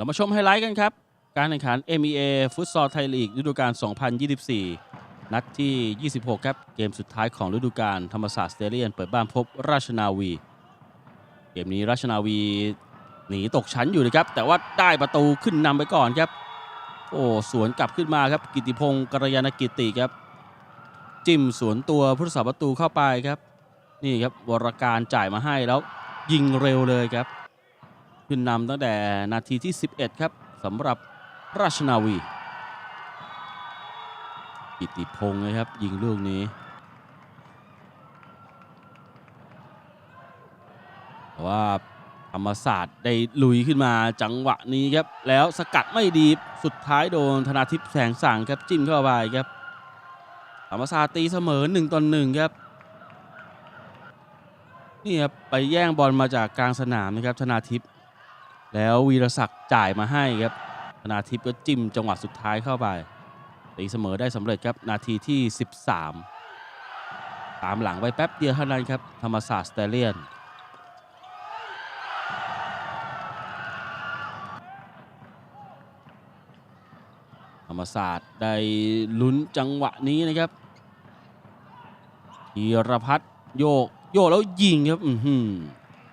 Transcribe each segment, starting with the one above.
เรามาชมไฮไลท์กันครับ การแข่งขัน MEA ฟุตซอลไทยลีกฤดูกาล 2024 นัดที่ 26 ครับ เกมสุดท้ายของฤดูกาลธรรมศาสตร์สเตเดียน เปิดบ้านพบราชนาวี เกมนี้ราชนาวีหนีตกชั้นอยู่นะครับ แต่ว่าได้ประตูขึ้นนำไปก่อนครับ โอ้สวนกลับขึ้นมาครับ กิติพงศ์กรยานกิติครับ จิ้มสวนตัวผู้รักษาประตูเข้าไปครับ นี่ครับวรการจ่ายมาให้แล้วยิงเร็วเลยครับ ขึ้นนำตั้งแต่นาทีที่ 11 ครับสำหรับราชนาวีกิติพงศ์นะครับ ยิงลูกนี้แต่ว่าธรรมศาสตร์ได้ลุยขึ้นมาจังหวะนี้ครับ แล้วสกัดไม่ดีสุดท้ายโดนธนาทิพย์แสงสั่งครับจิ้มเข้าไปครับ ธรรมศาสตร์ตีเสมอ1ต่อ1ครับนี่ครับไปแย่งบอลมาจากกลางสนามนะครับธนาทิพย์ แล้ววีรศักดิ์จ่ายมาให้ครับธนาทิพย์ก็จิ้มจังหวะสุดท้ายเข้าไปตีเสมอได้สำเร็จครับนาทีที่ 13 ตามหลังไปแป๊บเดียวเท่านั้นครับธรรมศาสตร์สเตเลียนธรรมศาสตร์ได้ลุ้นจังหวะนี้นะครับธีรพัฒน์โยก โยกแล้วยิงครับ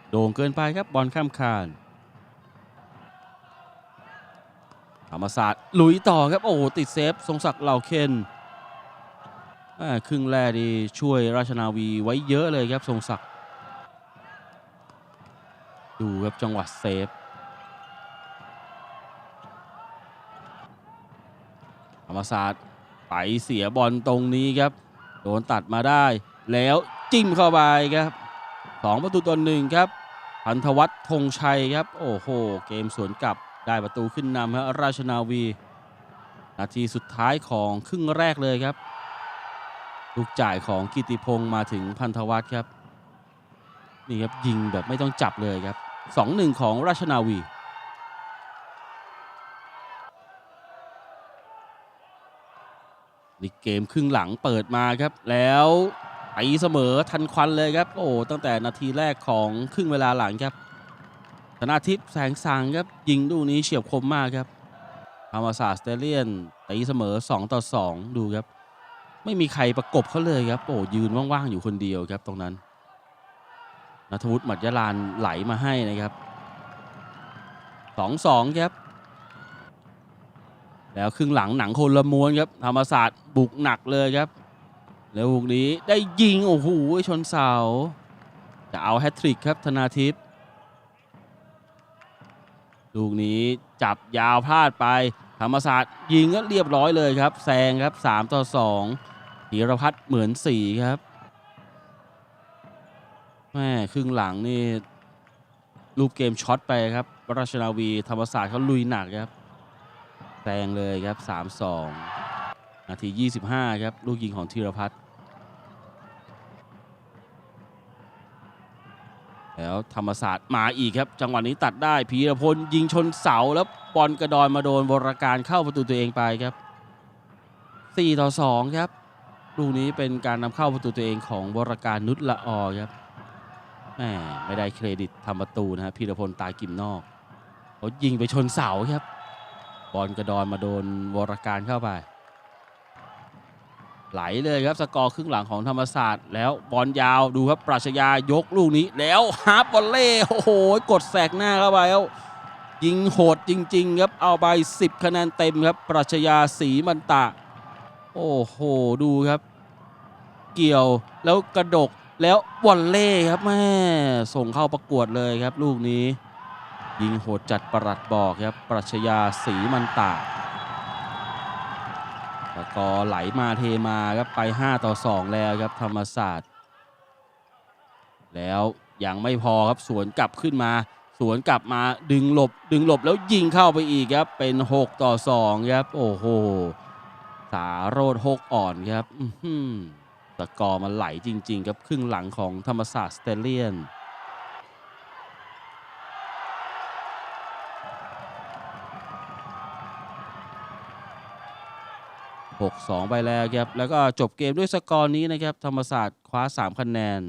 โด่งเกินไปครับบอลข้ามคาน ธรรมศาสตร์ลุยต่อครับ โอ้โหติดเซฟทรงศักดิ์เหล่าเคนครึ่งแรกดีช่วยราชนาวีไว้เยอะเลยครับทรงศักดิ์ดูครับจังหวะเซฟธรรมศาสตร์ไปเสียบอลตรงนี้ครับ โดนตัดมาได้ แล้วจิ้มเข้าไปครับสองประตูต่อหนึ่งครับพันธวัฒน์ธงชัยครับ โอ้โห เกมสวนกลับ ได้ประตูขึ้นนำครับราชนาวี นาทีสุดท้ายของครึ่งแรกเลยครับ ลูกจ่ายของกิติพงศ์มาถึงพันธวัฒน์ครับ นี่ครับยิงแบบไม่ต้องจับเลยครับ 2-1 ของราชนาวีนี่เกมครึ่งหลังเปิดมาครับ แล้วตีเสมอทันควันเลยครับ โอ้ตั้งแต่นาทีแรกของครึ่งเวลาหลังครับ ธนาทิพย์แสงสางครับ ยิงลูกนี้เฉียบคมมากครับธรรมศาสตร์สเตเลียนตีเสมอ 2 ต่อ 2 ดูครับ ไม่มีใครประกบเขาเลยครับ โอ้ยืนว่างๆ อยู่คนเดียวครับตรงนั้นนัทวุฒิหมัดยาลานไหลมาให้นะครับ 2-2 ครับ แล้วครึ่งหลังหนังคนละม้วนครับ ธรรมศาสตร์บุกหนักเลยครับ แล้วลูกนี้ได้ยิง โอ้โหชนเสา จะเอาแฮตทริกครับธนาทิพย์ ลูกนี้จับยาวพลาดไป ธรรมศาสตร์ยิงก็เรียบร้อยเลยครับแซงครับ 3 ต่อ2ธีรพัฒน์เหมือนสีครับแม่ครึ่งหลังนี่ลูกเกมช็อตไปครับราชนาวีธรรมศาสตร์เขาลุยหนักครับแซงเลยครับ 3-2 นาที 25 ครับ ลูกยิงของธีรพัฒน์ แล้วธรรมศาสตร์มาอีกครับ จังหวะนี้ตัดได้พีรพลยิงชนเสาแล้วบอลกระดอนมาโดนวรการเข้าประตูตัวเองไปครับ 4 ต่อ 2 ครับลูกนี้เป็นการนำเข้าประตูตัวเองของวรการนุชละออครับแหมไม่ได้เครดิตทำประตูนะฮะพีรพลตากิ่มนอกเขายิงไปชนเสาครับ บอลกระดอนมาโดนวรการเข้าไป ไหลเลยครับสกอร์ครึ่งหลังของธรรมศาสตร์ แล้วบอลยาวดูครับปราชญายกลูกนี้ แล้วฮาร์ปบอลเล่โอ้โห กดแสกหน้าเข้าไปแล้วยิงโหดจริง ๆ ครับเอาไป 10 คะแนนเต็มครับ ปราชญาสีมันตะ โอ้โห ดูครับ เกี่ยวแล้วกระดกแล้วบอลเล่ครับแม่ส่งเข้าประกวดเลยครับ ลูกนี้ ยิงโหดจัดประหลัดบอกครับ ปรัชญาสีมันตา ตะกอร์ไหลมาเทมาครับไป 5 ต่อ 2 แล้วครับธรรมศาสตร์ แล้วยังไม่พอครับสวนกลับขึ้นมา สวนกลับมาดึงหลบ ดึงหลบแล้วยิงเข้าไปอีกครับ เป็น 6 ต่อ 2 ครับ โอ้โห สาโรดหกอ่อนครับตะกอร์มันไหลจริง ๆ ครับครึ่งหลังของธรรมศาสตร์สเตเลียน 6-2 ไปแล้วครับ แล้วก็จบเกมด้วยสกอร์นี้นะครับ ธรรมศาสตร์คว้า 3 คะแนน